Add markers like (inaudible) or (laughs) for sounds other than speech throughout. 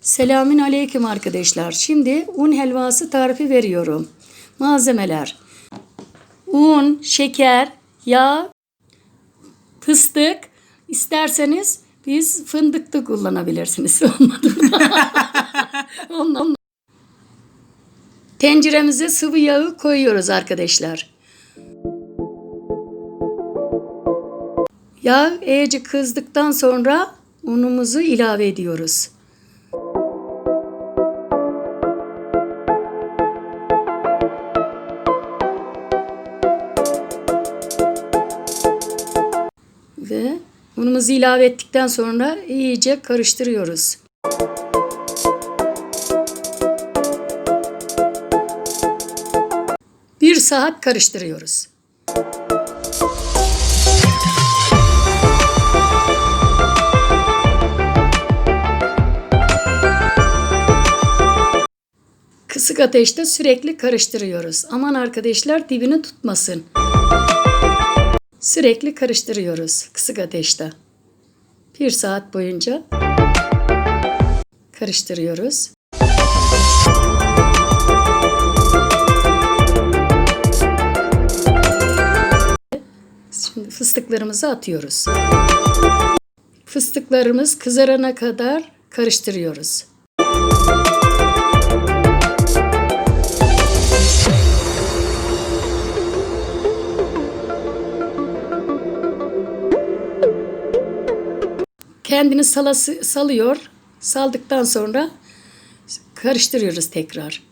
Selamün aleyküm arkadaşlar. Şimdi un helvası tarifi veriyorum. Malzemeler. Un, şeker, yağ, fıstık. İsterseniz biz fındık da kullanabilirsiniz. (laughs) Tenceremize sıvı yağı koyuyoruz arkadaşlar. Yağ iyice kızdıktan sonra unumuzu ilave ediyoruz. Unumuzu ilave ettikten sonra iyice karıştırıyoruz. Bir saat karıştırıyoruz. Kısık ateşte sürekli karıştırıyoruz. Aman arkadaşlar dibini tutmasın. Sürekli karıştırıyoruz kısık ateşte. Bir saat boyunca karıştırıyoruz. Şimdi fıstıklarımızı atıyoruz. Fıstıklarımız kızarana kadar karıştırıyoruz. Kendini salası, salıyor. Saldıktan sonra karıştırıyoruz tekrar.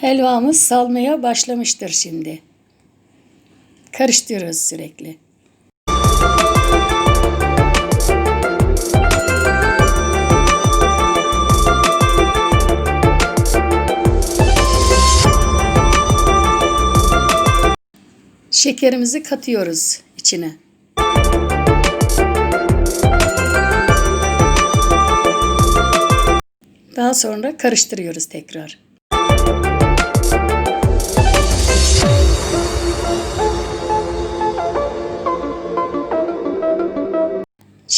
Helvamız salmaya başlamıştır şimdi. Karıştırıyoruz sürekli. Şekerimizi katıyoruz içine. Daha sonra karıştırıyoruz tekrar.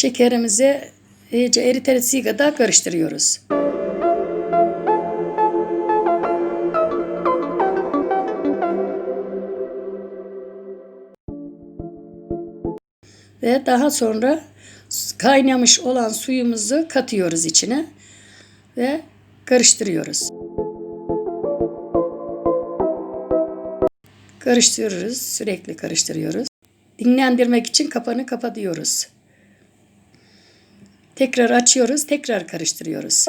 Şekerimizi iyice eritesiye kadar karıştırıyoruz. Ve daha sonra kaynamış olan suyumuzu katıyoruz içine ve karıştırıyoruz. Karıştırıyoruz, sürekli karıştırıyoruz. Dinlendirmek için kapağını kapatıyoruz. Tekrar açıyoruz, tekrar karıştırıyoruz.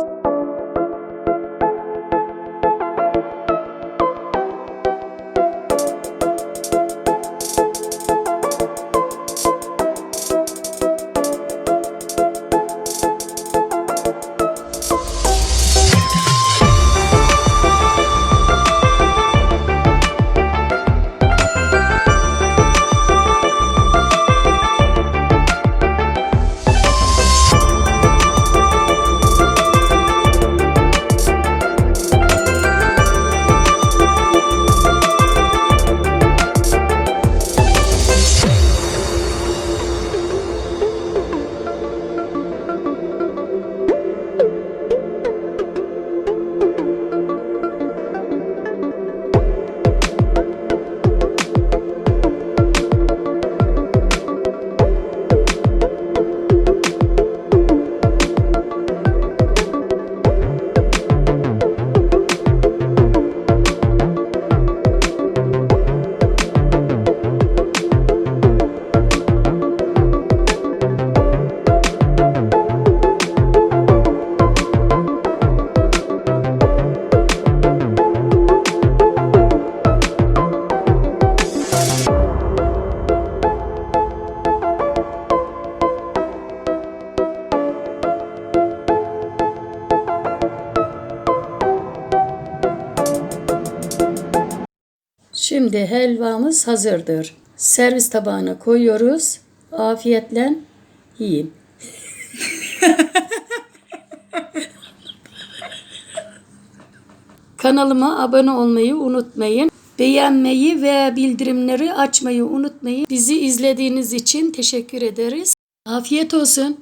Şimdi helvamız hazırdır. Servis tabağına koyuyoruz. Afiyetle yiyin. (laughs) Kanalıma abone olmayı unutmayın. Beğenmeyi ve bildirimleri açmayı unutmayın. Bizi izlediğiniz için teşekkür ederiz. Afiyet olsun.